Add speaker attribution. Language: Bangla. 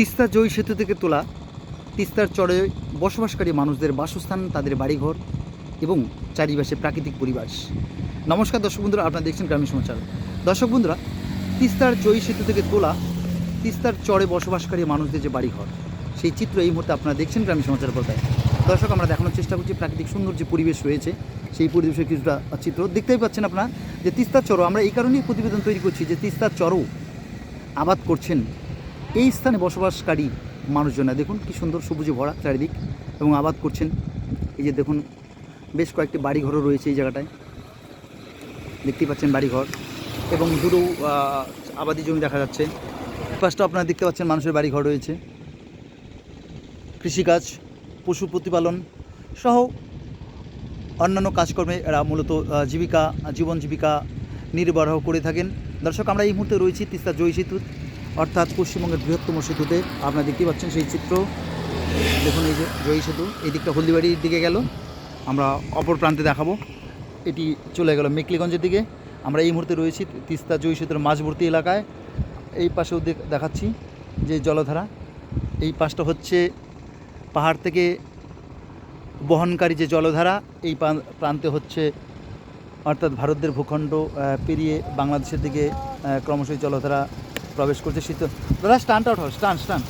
Speaker 1: তিস্তা জয়ী সেতু থেকে তোলা তিস্তার চরে বসবাসকারী মানুষদের বাসস্থান, তাদের বাড়িঘর এবং চারিপাশে প্রাকৃতিক পরিবেশ। নমস্কার দর্শক বন্ধুরা, আপনারা দেখছেন গ্রামীণ সমাচার। দর্শক বন্ধুরা, তিস্তার জয়ী সেতু থেকে তোলা তিস্তার চরে বসবাসকারী মানুষদের যে বাড়িঘর, সেই চিত্র এই মুহূর্তে আপনারা দেখছেন গ্রামীণ সমাচার পর্দায়। দর্শক, আমরা দেখানোর চেষ্টা করছি প্রাকৃতিক সুন্দর যে পরিবেশ রয়েছে, সেই পরিবেশের কিছুটা চিত্র। দেখতেই পাচ্ছেন আপনারা যে তিস্তার চরও, আমরা এই কারণেই প্রতিবেদন তৈরি করছি যে তিস্তার চরও আবাদ করছেন এই স্থানে বসবাসকারী মানুষজনা দেখুন কি সুন্দর সবুজে ভরা চারিদিক এবং আবাদ করছেন। এই যে দেখুন, বেশ কয়েকটি বাড়িঘরও রয়েছে এই জায়গাটায়। দেখতেই পাচ্ছেন বাড়িঘর এবং দূরেও আবাদি জমি দেখা যাচ্ছে। পাশটা আপনারা দেখতে পাচ্ছেন মানুষের বাড়িঘর রয়েছে। কৃষিকাজ, পশু প্রতিপালন সহ অন্যান্য কাজকর্মে এরা মূলত জীবিকা, জীবন জীবিকা নির্বাহ করে থাকেন। দর্শক, আমরা এই মুহূর্তে রয়েছি তিস্তা জয় অর্থাৎ পশ্চিমবঙ্গের বৃহত্তম সেতুতে আপনারা দেখতেই পাচ্ছেন সেই চিত্র। দেখুন এই যে জয়ী সেতু, এই দিকটা হলদিবাড়ির দিকে গেল। আমরা অপর প্রান্তে দেখাবো। এটি চলে গেল মেকলিগঞ্জের দিকে। আমরা এই মুহূর্তে রয়েছি তিস্তা জয়ী সেতুর মাঝবর্তী এলাকায়। এই পাশেও দেখ- দেখাচ্ছি যে জলধারা। এই পাশটা হচ্ছে পাহাড় থেকে বহনকারী যে জলধারা, এই প্রান্তে হচ্ছে অর্থাৎ ভারতের ভূখণ্ড পেরিয়ে বাংলাদেশের দিকে ক্রমশই জলধারা প্রবেশ করছে শীত দাদা স্টান্ট আউট হও স্টান স্টান